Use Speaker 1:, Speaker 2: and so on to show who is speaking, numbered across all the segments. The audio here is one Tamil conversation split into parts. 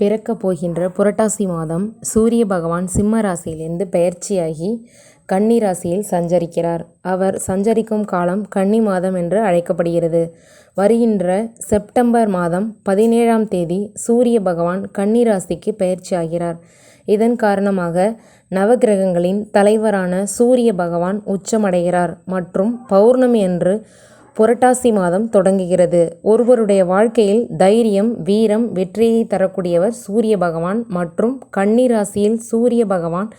Speaker 1: பிறக்கப் போகின்ற புரட்டாசி மாதம் சூரிய பகவான் சிம்ம ராசியிலிருந்து பெயர்ச்சியாகி கன்னி ராசியில் சஞ்சரிக்கிறார். அவர் சஞ்சரிக்கும் காலம் கன்னி மாதம் என்று அழைக்கப்படுகிறது. வருகின்ற செப்டம்பர் மாதம் பதினேழாம் தேதி சூரிய பகவான் கன்னி ராசிக்கு பெயர்ச்சியாகிறார். இதன் காரணமாக நவக்கிரகங்களின் தலைவரான சூரிய பகவான் உச்சமடைகிறார் மற்றும் பௌர்ணமி அன்று புரட்டாசி மாதம் தொடங்குகிறது. ஒருவருடைய வாழ்க்கையில் தைரியம், வீரம், வெற்றியை தரக்கூடியவர் சூரிய பகவான் மற்றும் கன்னிராசியில் சூரிய பகவான்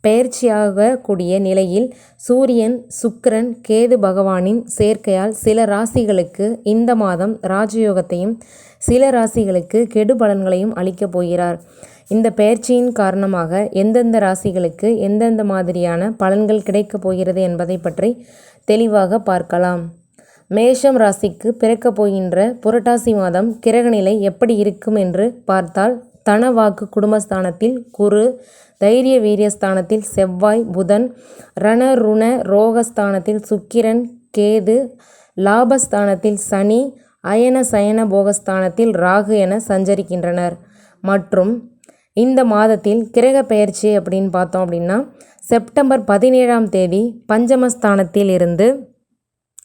Speaker 1: பெயர்ச்சியாக கூடிய நிலையில் சூரியன், சுக்கிரன், கேது பகவானின் சேர்க்கையால் சில ராசிகளுக்கு இந்த மாதம் ராஜயோகத்தையும், சில ராசிகளுக்கு கெடு பலன்களையும் அளிக்கப் போகிறார். இந்த பெயர்ச்சியின் காரணமாக எந்தெந்த ராசிகளுக்கு எந்தெந்த மாதிரியான பலன்கள் கிடைக்கப் போகிறது என்பதை பற்றி தெளிவாக பார்க்கலாம். மேஷம் ராசிக்கு பிறக்கப் போகின்ற புரட்டாசி மாதம் கிரகநிலை எப்படி இருக்கும் என்று பார்த்தால் தன வாக்கு குடும்பஸ்தானத்தில் குரு, தைரிய வீரிய ஸ்தானத்தில் செவ்வாய், புதன், ரண ருண ரோகஸ்தானத்தில் சுக்கிரன், கேது, லாபஸ்தானத்தில் சனி, அயன சயன போகஸ்தானத்தில் ராகு என சஞ்சரிக்கின்றனர். மற்றும் இந்த மாதத்தில் கிரக பெயர்ச்சி அப்படின்னு பார்த்தோம் அப்படின்னா செப்டம்பர் பதினேழாம் தேதி பஞ்சமஸ்தானத்தில் இருந்து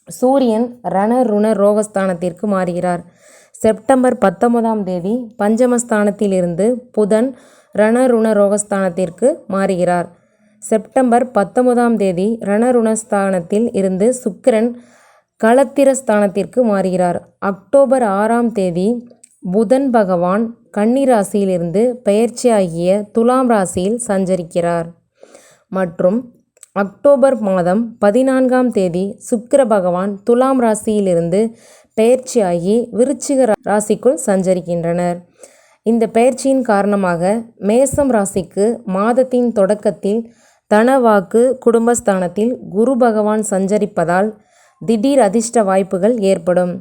Speaker 1: சூரியன் ரண ருண ரோகஸ்தானத்திற்கு மாறுகிறார். செப்டம்பர் பத்தொன்பதாம் தேதி பஞ்சமஸ்தானத்திலிருந்து புதன் ரணருண ரோகஸ்தானத்திற்கு மாறுகிறார். செப்டம்பர் பத்தொன்பதாம் தேதி ரணருணஸ்தானத்தில் இருந்து சுக்கிரன் களத்திரஸ்தானத்திற்கு மாறுகிறார். அக்டோபர் ஆறாம் தேதி புதன் பகவான் கன்னி ராசியிலிருந்து பெயர்ச்சியாகிய துலாம் ராசியில் சஞ்சரிக்கிறார். மற்றும் அக்டோபர் மாதம் பதினான்காம் தேதி சுக்கிர பகவான் துலாம் ராசியிலிருந்து பெயர்ச்சியாகி விருச்சிக ராசிக்குள் சஞ்சரிக்கின்றனர். இந்த பெயர்ச்சியின் காரணமாக மேசம் ராசிக்கு மாதத்தின் தொடக்கத்தில் தனவாக்கு குடும்பஸ்தானத்தில் குரு பகவான் சஞ்சரிப்பதால் திடீர் அதிர்ஷ்ட வாய்ப்புகள் ஏற்படும்.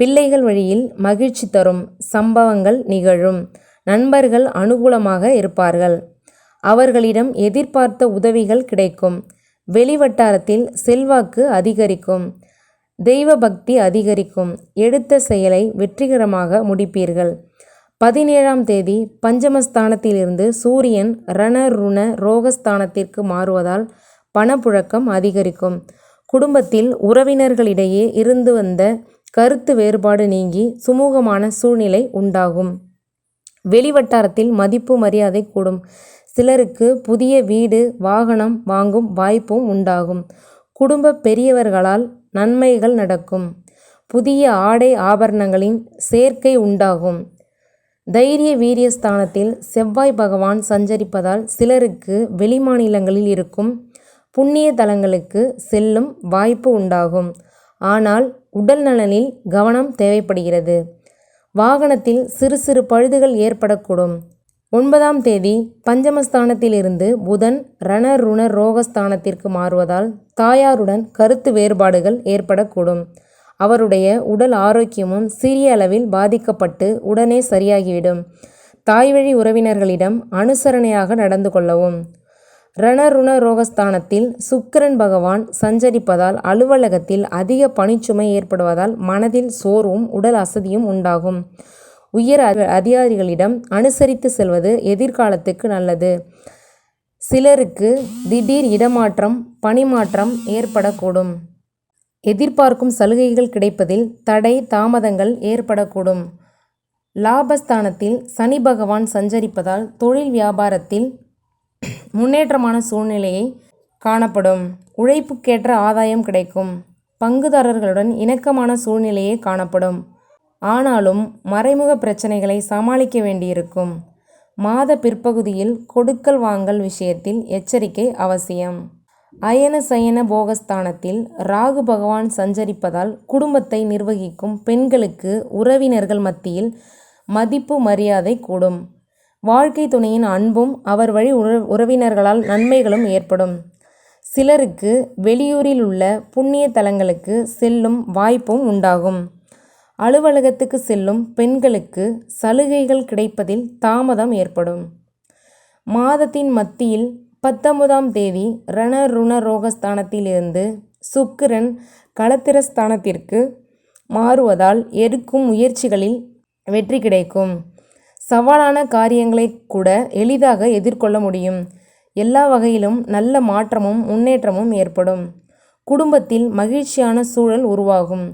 Speaker 1: பிள்ளைகள் வழியில் மகிழ்ச்சி தரும் சம்பவங்கள் நிகழும். நண்பர்கள் அனுகூலமாக இருப்பார்கள். அவர்களிடம் எதிர்பார்த்த உதவிகள் கிடைக்கும். வெளிவட்டாரத்தில் செல்வாக்கு அதிகரிக்கும். தெய்வ பக்தி அதிகரிக்கும். எடுத்த செயலை வெற்றிகரமாக முடிப்பீர்கள். பதினேழாம் தேதி பஞ்சமஸ்தானத்திலிருந்து சூரியன் ரண ருண ரோகஸ்தானத்திற்கு மாறுவதால் பணப்புழக்கம் அதிகரிக்கும். குடும்பத்தில் உறவினர்களிடையே இருந்து வந்த கருத்து வேறுபாடு நீங்கி சுமூகமான சூழ்நிலை உண்டாகும். வெளிவட்டாரத்தில் மதிப்பு மரியாதை கூடும். சிலருக்கு புதிய வீடு, வாகனம் வாங்கும் வாய்ப்பும் உண்டாகும். குடும்ப பெரியவர்களால் நன்மைகள் நடக்கும். புதிய ஆடை ஆபரணங்களின் சேர்க்கை உண்டாகும். தைரிய வீரிய ஸ்தானத்தில் செவ்வாய் பகவான் சஞ்சரிப்பதால் சிலருக்கு வெளிமாநிலங்களில் இருக்கும் புண்ணிய தலங்களுக்கு செல்லும் வாய்ப்பு உண்டாகும். ஆனால் உடல் நலனில் கவனம் தேவைப்படுகிறது. வாகனத்தில் சிறு சிறு பழுதுகள் ஏற்படக்கூடும். ஒன்பதாம் தேதி பஞ்சமஸ்தானத்திலிருந்து புதன் ரணருண ரோகஸ்தானத்திற்கு மாறுவதால் தாயாருடன் கருத்து வேறுபாடுகள் ஏற்படக்கூடும். அவருடைய உடல் ஆரோக்கியமும் சிறிய அளவில் பாதிக்கப்பட்டு உடனே சரியாகிவிடும். தாய்வழி உறவினர்களிடம் அனுசரணையாக நடந்து கொள்ளவும். ரணருண ரோகஸ்தானத்தில் சுக்கிரன் பகவான் சஞ்சரிப்பதால் அலுவலகத்தில் அதிக பணிச்சுமை ஏற்படுவதால் மனதில் சோர்வும் உடல் அசதியும் உண்டாகும். உயர் அதிகாரிகளிடம் அனுசரித்து செல்வது எதிர்காலத்துக்கு நல்லது. சிலருக்கு திடீர் இடமாற்றம், பணிமாற்றம் ஏற்படக்கூடும். எதிர்பார்க்கும் சலுகைகள் கிடைப்பதில் தடை, தாமதங்கள் ஏற்படக்கூடும். லாபஸ்தானத்தில் சனி பகவான் சஞ்சரிப்பதால் தொழில் வியாபாரத்தில் முன்னேற்றமான சூழ்நிலையை காணப்படும். உழைப்புக்கேற்ற ஆதாயம் கிடைக்கும். பங்குதாரர்களுடன் இணக்கமான சூழ்நிலையே காணப்படும். ஆனாலும் மறைமுக பிரச்சனைகளை சமாளிக்க வேண்டியிருக்கும். மாத பிற்பகுதியில் கொடுக்கல் வாங்கல் விஷயத்தில் எச்சரிக்கை அவசியம். அயன சயன போகஸ்தானத்தில் ராகு பகவான் சஞ்சரிப்பதால் குடும்பத்தை நிர்வகிக்கும் பெண்களுக்கு உறவினர்கள் மத்தியில் மதிப்பு மரியாதை கூடும். வாழ்க்கை துணையின் அன்பும் அவர் வழி உறவினர்களால் நன்மைகளும் ஏற்படும். சிலருக்கு வெளியூரில் உள்ள புண்ணிய தலங்களுக்கு செல்லும் வாய்ப்பும் உண்டாகும். அலுவலகத்துக்கு செல்லும் பெண்களுக்கு சலுகைகள் கிடைப்பதில் தாமதம் ஏற்படும். மாதத்தின் மத்தியில் பத்தொன்பதாம் தேதி ரண ருண சுக்கிரன் களத்திரஸ்தானத்திற்கு மாறுவதால் எடுக்கும் முயற்சிகளில் வெற்றி கிடைக்கும். சவாலான காரியங்களை கூட எளிதாக எதிர்கொள்ள முடியும் எல்லா வகையிலும் நல்ல மாற்றமும் முன்னேற்றமும் ஏற்படும் குடும்பத்தில் மகிழ்ச்சியான சூழல் உருவாகும்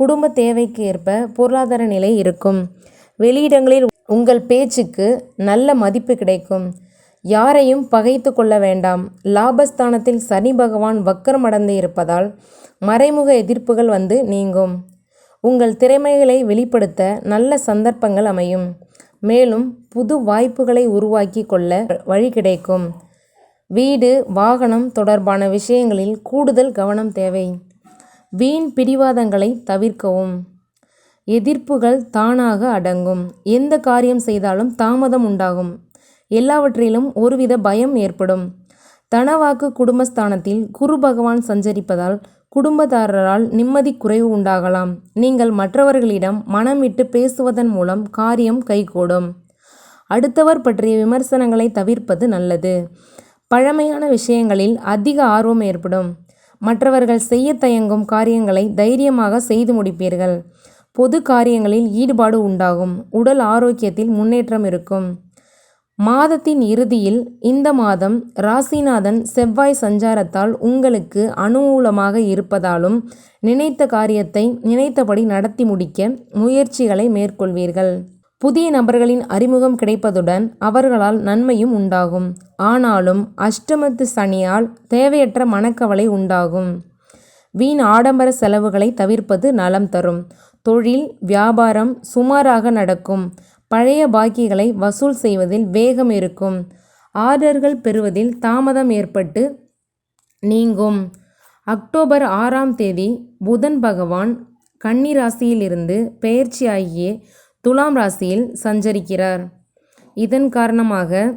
Speaker 1: குடும்ப தேவைக்கு ஏற்ப பொருளாதார நிலை இருக்கும். வெளியிடங்களில் உங்கள் பேச்சுக்கு நல்ல மதிப்பு கிடைக்கும். யாரையும் பகைத்து கொள்ள வேண்டாம். லாபஸ்தானத்தில் சனி பகவான் வக்கரமடைந்து இருப்பதால் மறைமுக எதிர்ப்புகள் வந்து நீங்கும். உங்கள் திறமைகளை வெளிப்படுத்த நல்ல சந்தர்ப்பங்கள் அமையும். மேலும் புது வாய்ப்புகளை உருவாக்கி கொள்ள வழி கிடைக்கும். வீடு வாகனம் தொடர்பான விஷயங்களில் கூடுதல் கவனம் தேவை. வீண் பிடிவாதங்களை தவிர்க்கவும். எதிர்ப்புகள் தானாக அடங்கும். எந்த காரியம் செய்தாலும் தாமதம் உண்டாகும். எல்லாவற்றிலும் ஒருவித பயம் ஏற்படும். தனவாக்கு குடும்பஸ்தானத்தில் குரு பகவான் சஞ்சரிப்பதால் குடும்பத்தாரரால் நிம்மதி குறைவு உண்டாகலாம். நீங்கள் மற்றவர்களிடம் மனம் விட்டு பேசுவதன் மூலம் காரியம் கைகூடும். அடுத்தவர் பற்றிய விமர்சனங்களை தவிர்ப்பது நல்லது. பழமையான விஷயங்களில் அதிக ஆர்வம் ஏற்படும். மற்றவர்கள் செய்ய தயங்கும் காரியங்களை தைரியமாக செய்து முடிப்பீர்கள். பொது காரியங்களில் ஈடுபாடு உண்டாகும். உடல் ஆரோக்கியத்தில் முன்னேற்றம் இருக்கும். மாதத்தின் இறுதியில் இந்த மாதம் ராசிநாதன் செவ்வாய் சஞ்சாரத்தால் உங்களுக்கு அனுகூலமாக இருப்பதாலும் நினைத்த காரியத்தை நினைத்தபடி நடத்தி முடிக்க முயற்சிகளை மேற்கொள்வீர்கள். புதிய நபர்களின் அறிமுகம் கிடைப்பதுடன் அவர்களால் நன்மையும் உண்டாகும். ஆனாலும் அஷ்டமத்து சனியால் தேவையற்ற மனக்கவலை உண்டாகும். வீண் ஆடம்பர செலவுகளை தவிர்ப்பது நலம் தரும். தொழில் வியாபாரம் சுமாராக நடக்கும். பழைய பாக்கிகளை வசூல் செய்வதில் வேகம் இருக்கும். ஆர்டர்கள் பெறுவதில் தாமதம் ஏற்பட்டு நீங்கும். அக்டோபர் ஆறாம் தேதி புதன் பகவான் கன்னி ராசியிலிருந்து பெயர்ச்சியாகியே துலாம் ராசியில் சஞ்சரிக்கிறார். இதன் காரணமாக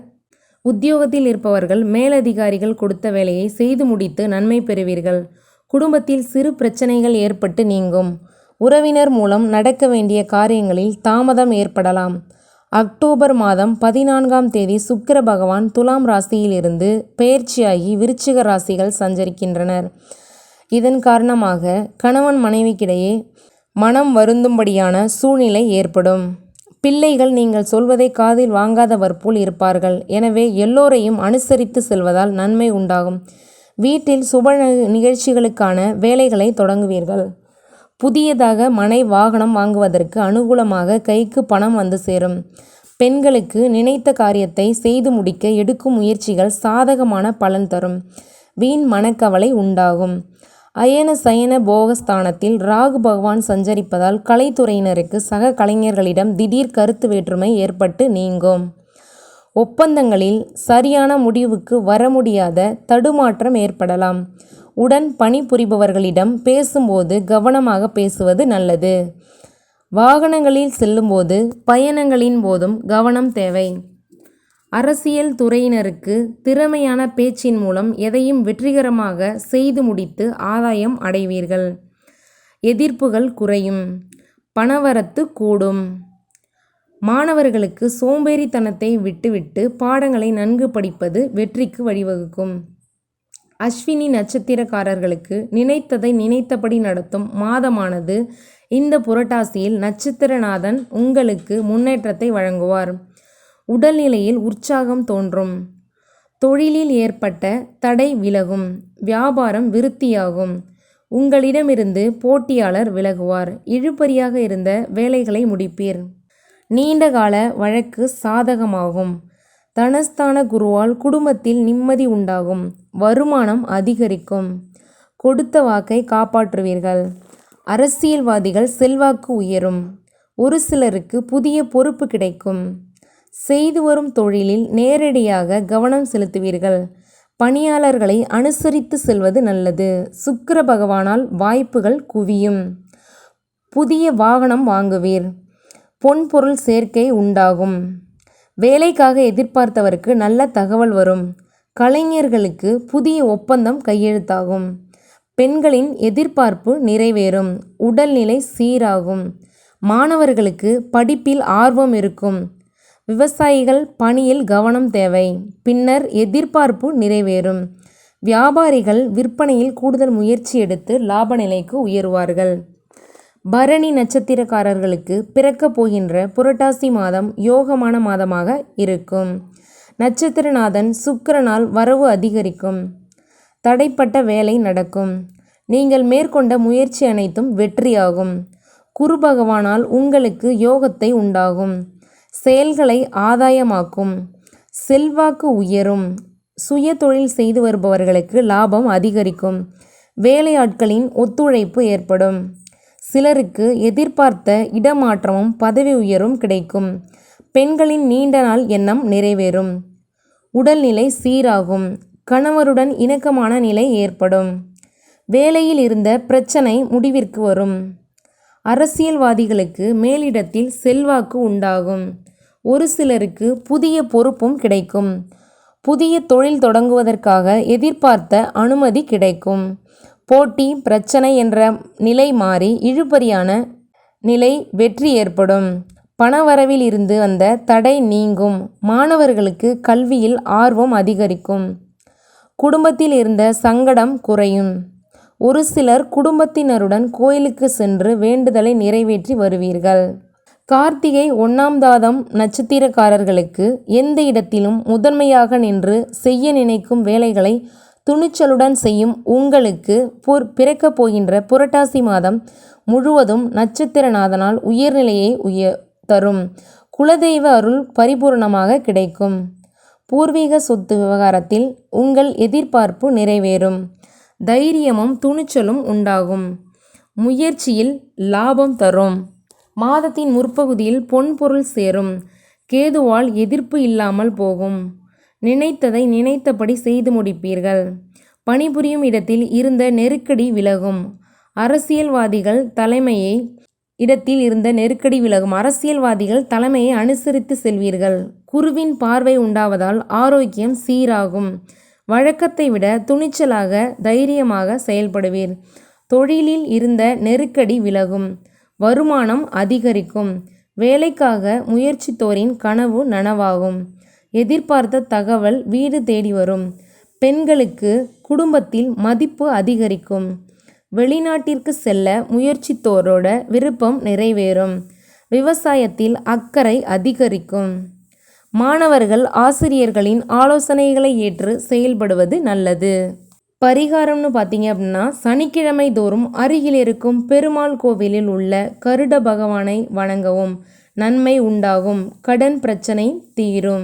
Speaker 1: உத்தியோகத்தில் இருப்பவர்கள் மேலதிகாரிகள் கொடுத்த வேலையை செய்து முடித்து நன்மை பெறுவீர்கள். குடும்பத்தில் சிறு பிரச்சனைகள் ஏற்பட்டு நீங்கும். உறவினர் மூலம் நடக்க வேண்டிய காரியங்களில் தாமதம் ஏற்படலாம். அக்டோபர் மாதம் பதினான்காம் தேதி சுக்கிர பகவான் துலாம் ராசியிலிருந்து பெயர்ச்சியாகி விருச்சிக ராசிகள் சஞ்சரிக்கின்றனர். இதன் காரணமாக கணவன் மனைவிக்கிடையே மனம் வருந்தும்படியான சூழ்நிலை ஏற்படும். பிள்ளைகள் நீங்கள் சொல்வதை காதில் வாங்காதவர் போல் இருப்பார்கள். எனவே எல்லோரையும் அனுசரித்து செல்வதால் நன்மை உண்டாகும். வீட்டில் சுப நிகழ்ச்சிகளுக்கான வேலைகளை தொடங்குவீர்கள். புதியதாக மனை வாகனம் வாங்குவதற்கு அனுகூலமாக கைக்கு பணம் வந்து சேரும். பெண்களுக்கு நினைத்த காரியத்தை செய்து முடிக்க எடுக்கும் முயற்சிகள் சாதகமான பலன் தரும். வீண் மனக்கவலை உண்டாகும். அயன சயன போகஸ்தானத்தில் ராகு பகவான் சஞ்சரிப்பதால் கலைத்துறையினருக்கு சக கலைஞர்களிடம் திடீர் கருத்து வேற்றுமை ஏற்பட்டு நீங்கும். ஒப்பந்தங்களில் சரியான முடிவுக்கு வர முடியாத தடுமாற்றம் ஏற்படலாம். உடன் பணிபுரிபவர்களிடம் பேசும்போது கவனமாக பேசுவது நல்லது. வாகனங்களில் செல்லும்போது பயணங்களின் போதும் கவனம் தேவை. அரசியல் துறையினருக்கு திறமையான பேச்சின் மூலம் எதையும் வெற்றிகரமாக செய்து முடித்து ஆதாயம் அடைவீர்கள். எதிர்ப்புகள் குறையும். பணவரத்து கூடும். மாணவர்களுக்கு சோம்பேறித்தனத்தை விட்டுவிட்டு பாடங்களை நன்கு படிப்பது வெற்றிக்கு வழிவகுக்கும். அஸ்வினி நட்சத்திரக்காரர்களுக்கு நினைத்ததை நினைத்தபடி நடத்தும் மாதமானது இந்த புரட்டாசியில் நட்சத்திரநாதன் உங்களுக்கு முன்னேற்றத்தை வழங்குவார். உடல்நிலையில் உற்சாகம் தோன்றும். தொழிலில் ஏற்பட்ட தடை விலகும். வியாபாரம் விருத்தியாகும். உங்களிடமிருந்து போட்டியாளர் விலகுவார். இழுபறியாக இருந்த வேலைகளை முடிப்பீர். நீண்டகால வழக்கு சாதகமாகும். தனஸ்தான குருவால் குடும்பத்தில் நிம்மதி உண்டாகும். வருமானம் அதிகரிக்கும். கொடுத்த வாக்கை காப்பாற்றுவீர்கள். அரசியல்வாதிகள் செல்வாக்கு உயரும். ஒரு சிலருக்கு புதிய பொறுப்பு கிடைக்கும். செய்து வரும் தொழிலில் நேரடியாக கவனம் செலுத்துவீர்கள். பணியாளர்களை அனுசரித்து செல்வது நல்லது. சுக்கிர பகவானால் வாய்ப்புகள் குவியும். புதிய வாகனம் வாங்குவீர். பொன்பொருள் சேர்க்கை உண்டாகும். வேலைக்காக எதிர்பார்த்தவருக்கு நல்ல தகவல் வரும். கலைஞர்களுக்கு புதிய ஒப்பந்தம் கையெழுத்தாகும். பெண்களின் எதிர்பார்ப்பு நிறைவேறும். உடல்நிலை சீராகும். மாணவர்களுக்கு படிப்பில் ஆர்வம் இருக்கும். விவசாயிகள் பணியில் கவனம் தேவை. பின்னர் எதிர்பார்ப்பு நிறைவேறும். வியாபாரிகள் விற்பனையில் கூடுதல் முயற்சி எடுத்து லாப நிலைக்கு உயருவார்கள். பரணி நட்சத்திரக்காரர்களுக்கு பிறக்கப் போகின்ற புரட்டாசி மாதம் யோகமான மாதமாக இருக்கும். நட்சத்திரநாதன் சுக்கிரனால் வரவு அதிகரிக்கும். தடைப்பட்ட வேலை நடக்கும். நீங்கள் மேற்கொண்ட முயற்சி அனைத்தும் வெற்றியாகும். குரு பகவானால் உங்களுக்கு யோகத்தை உண்டாகும். செயல்களை ஆதாயமாக்கும். செல்வாக்கு உயரும். சுய தொழில் செய்து வருபவர்களுக்கு லாபம் அதிகரிக்கும். வேலையாட்களின் ஒத்துழைப்பு ஏற்படும். சிலருக்கு எதிர்பார்த்த இடமாற்றமும் பதவி உயரும் கிடைக்கும். பெண்களின் நீண்ட நாள் எண்ணம் நிறைவேறும். உடல்நிலை சீராகும். கணவருடன் இணக்கமான நிலை ஏற்படும். வேலையில் இருந்த பிரச்சனை முடிவிற்கு வரும். அரசியல்வாதிகளுக்கு மேலிடத்தில் செல்வாக்கு உண்டாகும். ஒரு சிலருக்கு புதிய பொறுப்பும் கிடைக்கும். புதிய தொழில் தொடங்குவதற்காக எதிர்பார்த்த அனுமதி கிடைக்கும். போட்டி பிரச்சனை என்ற நிலை மாறி இழுபறியான நிலை வெற்றி ஏற்படும். பணவரவில் இருந்து வந்த தடை நீங்கும். மாணவர்களுக்கு கல்வியில் ஆர்வம் அதிகரிக்கும். குடும்பத்தில் இருந்த சங்கடம் குறையும். ஒரு சிலர் குடும்பத்தினருடன் கோயிலுக்கு சென்று வேண்டுதலை நிறைவேற்றி வருவீர்கள். கார்த்திகை ஒன்றாம் தாதம் நட்சத்திரக்காரர்களுக்கு எந்த இடத்திலும் முதன்மையாக நின்று செய்ய நினைக்கும் வேலைகளை துணிச்சலுடன் செய்யும் உங்களுக்கு பொற் பிறக்கப் போகின்ற புரட்டாசி மாதம் முழுவதும் நட்சத்திரநாதனால் உயர்நிலையை உய தரும். குலதெய்வ அருள் பரிபூர்ணமாக கிடைக்கும். பூர்வீக சொத்து விவகாரத்தில் உங்கள் எதிர்பார்ப்பு நிறைவேறும். தைரியமும் துணிச்சலும் உண்டாகும். முயற்சியில் லாபம் தரும். மாதத்தின் முற்பகுதியில் பொன்பொருள் சேரும். கேதுவால் எதிர்ப்பு இல்லாமல் போகும். நினைத்ததை நினைத்தபடி செய்து முடிப்பீர்கள். பணிபுரியும் இடத்தில் இருந்த நெருக்கடி விலகும். அரசியல்வாதிகள் தலைமையை இடத்தில் இருந்த நெருக்கடி விலகும். அரசியல்வாதிகள் தலைமையை அனுசரித்து செல்வீர்கள். குருவின் பார்வை உண்டாவதால் ஆரோக்கியம் சீராகும். வழக்கத்தை விட துணிச்சலாக தைரியமாக செயல்படுவீர். தொழிலில் இருந்த நெருக்கடி விலகும். வருமானம் அதிகரிக்கும். வேலைக்காக முயற்சித்தோரின் கனவு நனவாகும். எதிர்பார்த்த தகவல் வீடு தேடி வரும். பெண்களுக்கு குடும்பத்தில் மதிப்பு அதிகரிக்கும். வெளிநாட்டிற்கு செல்ல முயற்சித்தோரோட விருப்பம் நிறைவேறும். விவசாயத்தில் அக்கறை அதிகரிக்கும். மாணவர்கள் ஆசிரியர்களின் ஆலோசனைகளை ஏற்று செயல்படுவது நல்லது. பரிகாரம்னு பார்த்தீங்க அப்படின்னா சனிக்கிழமை தோறும் அருகில் இருக்கும் பெருமாள் கோவிலில் உள்ள கருட பகவானை வணங்கவும். நன்மை உண்டாகும். கடன் பிரச்சனை தீரும்.